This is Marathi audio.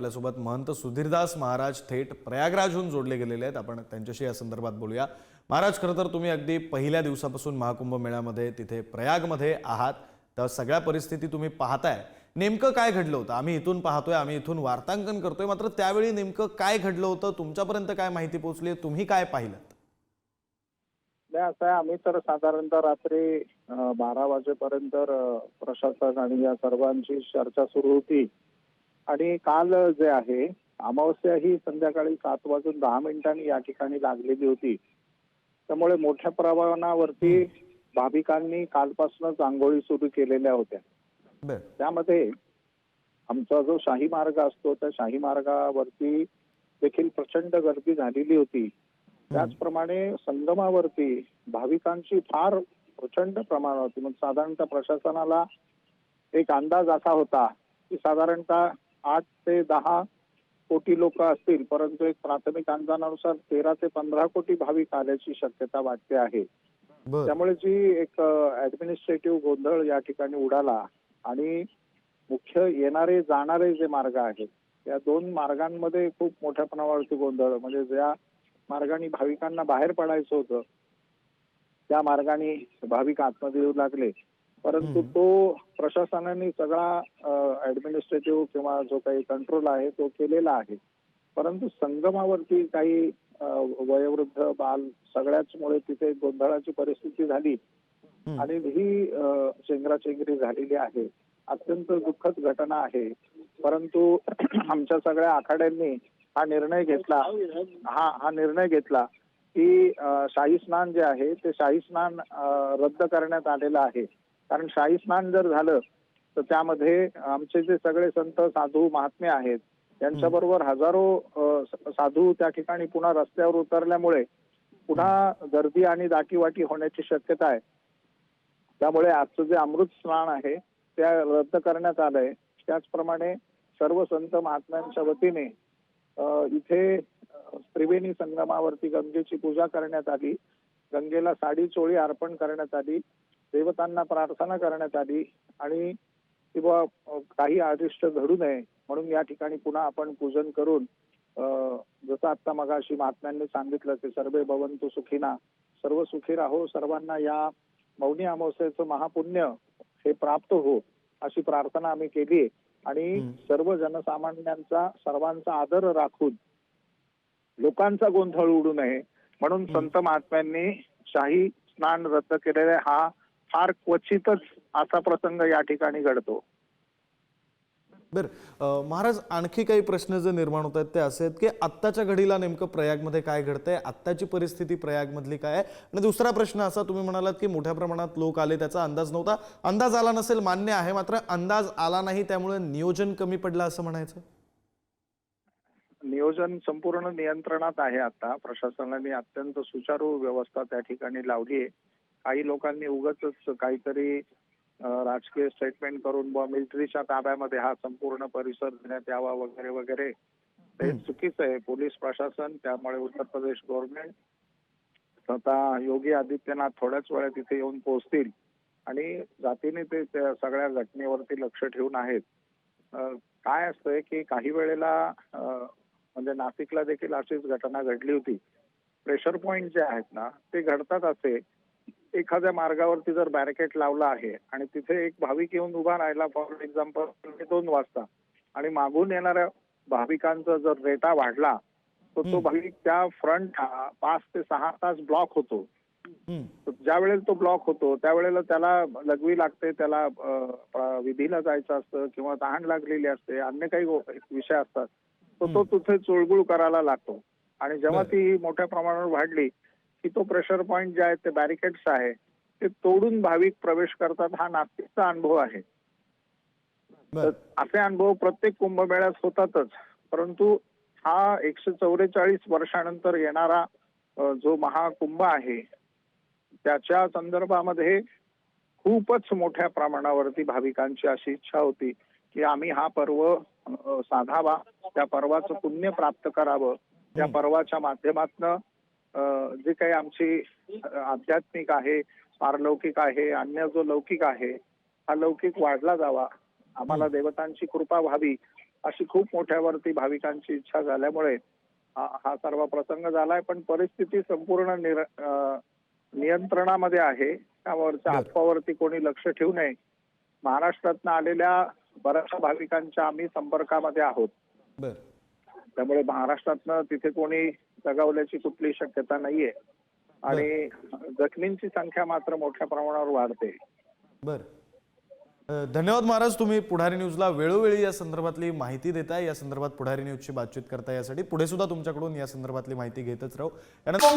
आपल्यासोबत महंत सुधीरदास महाराज थेट प्रयागराजहून जोडले गेलेले आहेत. आपण त्यांच्याशी या संदर्भात बोलूया. महाराज खरं तर तुम्ही अगदी पहिल्या दिवसापासून महाकुंभ मेळ्यामध्ये तिथे प्रयागमध्ये आहात. तर सगळ्या परिस्थिती तुम्ही पाहताय. नेमकं काय घडलं होतं? आम्ही इथून पाहतोय आम्ही इथून वार्तांकन करतोय. मात्र त्यावेळी नेमकं काय घडलं होतं? तुमच्यापर्यंत काय माहिती पोहोचली तुम्ही काय पाहिलं नाही असं आहे. आम्ही तर साधारणतः रात्री बारा वाजेपर्यंत प्रशासन आणि या सर्वांची चर्चा सुरू होती. आणि काल जे आहे अमावस्या ही संध्याकाळी सात वाजून दहा मिनिटांनी या ठिकाणी लागलेली होती. त्यामुळे मोठ्या प्रमाणावरती भाविकांनी कालपासूनच आंघोळी सुरू केलेल्या होत्या. त्यामध्ये आमचा जो शाही मार्ग असतो त्या शाही मार्गावरती देखील प्रचंड गर्दी झालेली होती. त्याचप्रमाणे संगमावरती भाविकांची फार प्रचंड प्रमाणात होती मग साधारणतः प्रशासनाला एक अंदाज असा होता की साधारणतः आठ ते दहा कोटी लोक असतील परंतु एक प्राथमिक अंदाजानुसार तेरा ते पंधरा कोटी भाविक आल्याची शक्यता वाटते आहे. त्यामुळे जी एक ऍडमिनिस्ट्रेटिव्ह गोंधळ या ठिकाणी उडाला आणि मुख्य येणारे जाणारे जे मार्ग आहेत त्या दोन मार्गांमध्ये खूप मोठ्या प्रमाणावरती गोंधळ म्हणजे ज्या मार्गाने भाविकांना बाहेर पडायचं होतं त्या मार्गाने भाविक आतमध्ये येऊ लागले. परंतु. तो प्रशासनाने सगळा ऍडमिनिस्ट्रेटिव्ह किंवा जो काही कंट्रोल आहे तो केलेला आहे. परंतु संगमावरती काही वयोवृद्ध बाल सगळ्याच मुळे तिथे गोंधळाची परिस्थिती झाली. आणि ही चेंगराचेंगरी झालेली आहे. अत्यंत दुःखद घटना आहे. परंतु आमच्या सगळ्या आखाड्यांनी हा निर्णय घेतला. हा हा निर्णय घेतला की शाही स्नान जे आहे ते शाही स्नान रद्द करण्यात आलेलं आहे. कारण शाही स्नान जर झालं तर त्यामध्ये आमचे जे सगळे संत साधू महात्मे आहेत त्यांच्याबरोबर हजारो साधू त्या ठिकाणी पुन्हा रस्त्यावर उतरल्यामुळे पुन्हा गर्दी आणि दाटीवाटी होण्याची शक्यता आहे. त्यामुळे आजचं जे अमृत स्नान आहे त्या रद्द करण्यात आलंय. त्याचप्रमाणे सर्व संत महात्म्यांच्या वतीने इथे त्रिवेणी संगमावरती गंगेची पूजा करण्यात आली. गंगेला साडी चोळी अर्पण करण्यात आली. देवतांना प्रार्थना करण्यात आली आणि किंवा काही अरिष्ट घडू नये म्हणून या ठिकाणी पुन्हा आपण पूजन करून जसं आता मगाशी महात्म्यांनी सांगितलं की सर्वे भवंतु सुखीना सर्व सुखी राहो सर्वांना या मौनी अमावस्येचं महापुण्य हे प्राप्त हो अशी प्रार्थना आम्ही केली आणि. सर्व जनसामान्यांचा सर्वांचा आदर राखून लोकांचा गोंधळ उडू नये म्हणून संत महात्म्यांनी शाही स्नान रद्द केलेले हा फार क्वचितच असा प्रसंग या ठिकाणी घडतो. बर महाराज आणखी काही प्रश्न जे निर्माण होत आहेत ते असे आहेत की आत्ताच्या घडीला नेमकं प्रयागमध्ये काय घडतंय? आत्ताची परिस्थिती प्रयागमधली काय आहे? आणि दुसरा प्रश्न असा तुम्ही म्हणालात की मोठ्या प्रमाणात लोक आले त्याचा अंदाज नव्हता. अंदाज आला नसेल मान्य आहे मात्र अंदाज आला नाही त्यामुळे नियोजन कमी पडलं असं म्हणायचं? नियोजन संपूर्ण नियंत्रणात आहे आता. प्रशासनाने अत्यंत सुचारू व्यवस्था त्या ठिकाणी लावली आहे. काही लोकांनी उगाच काहीतरी राजकीय स्टेटमेंट करून मिलिटरीच्या ताब्यामध्ये हा संपूर्ण परिसर देण्यात यावा वगैरे वगैरे. ते. चुकीचं आहे. पोलीस प्रशासन त्यामुळे उत्तर प्रदेश गव्हर्नमेंट स्वतः योगी आदित्यनाथ थोड्याच वेळात तिथे येऊन पोहोचतील. आणि जातीने ते सगळ्या घटनेवरती लक्ष ठेवून आहेत. काय असतंय की काही वेळेला म्हणजे नाशिकला देखील अशीच घटना घडली होती. प्रेशर पॉइंट जे आहेत ना ते घडतात असे. एखाद्या मार्गावरती जर बॅरिकेड लावला आहे आणि तिथे एक भाविक येऊन उभा राहिला फॉर एक्झाम्पल दोन वाजता आणि मागून येणाऱ्या भाविकांचा जर रेटा वाढला तर तो. भाविक त्या फ्रंट पाच ते सहा तास ब्लॉक होतो ज्या वेळेला तो ब्लॉक होतो त्यावेळेला त्याला लघवी लागते त्याला विधीला जायचं असतं किंवा तहान लागलेली असते अन्य काही विषय असतात तर तो. तिथे चुळबुळ करायला लागतो आणि जेव्हा. ती मोठ्या प्रमाणावर वाढली की तो प्रेशर पॉइंट जे आहेत ते बॅरिकेड्स आहे ते तोडून भाविक प्रवेश करतात हा नास्तिकचा अनुभव आहे असे अनुभव प्रत्येक कुंभमेळ्यात होतातच परंतु हा एकशे चौवेचाळीस वर्षानंतर येणारा जो महाकुंभ आहे त्याच्या संदर्भामध्ये खूपच मोठ्या प्रमाणावरती भाविकांची अशी इच्छा होती की आम्ही हा पर्व साधावा त्या पर्वाचं पुण्य प्राप्त करावं त्या. पर्वाच्या माध्यमातनं जे काही आमची आध्यात्मिक आहे पारलौकिक आहे अन्य जो लौकिक आहे हा लौकिक वाढला जावा. आम्हाला देवतांची कृपा व्हावी अशी खूप मोठ्यावरती भाविकांची इच्छा झाल्यामुळे हा हा सर्व प्रसंग झालाय. पण परिस्थिती संपूर्ण नियंत्रणामध्ये आहे. त्यावरच्या. अफवावरती कोणी लक्ष ठेवू नये. महाराष्ट्रातनं आलेल्या बऱ्याचशा भाविकांच्या आम्ही संपर्कामध्ये आहोत. त्यामुळे महाराष्ट्रातनं तिथे कोणी दगावल्याची कुठली शक्यता नाहीये. आणि जखमींची संख्या मात्र मोठ्या प्रमाणावर वाढते. बर. धन्यवाद महाराज तुम्ही पुढारी न्यूजला वेळोवेळी या संदर्भातली माहिती देताय. या संदर्भात पुढारी न्यूजची बातचीत करता यासाठी. पुढे सुद्धा तुमच्याकडून या संदर्भातली माहिती घेतच राहू. यानंतर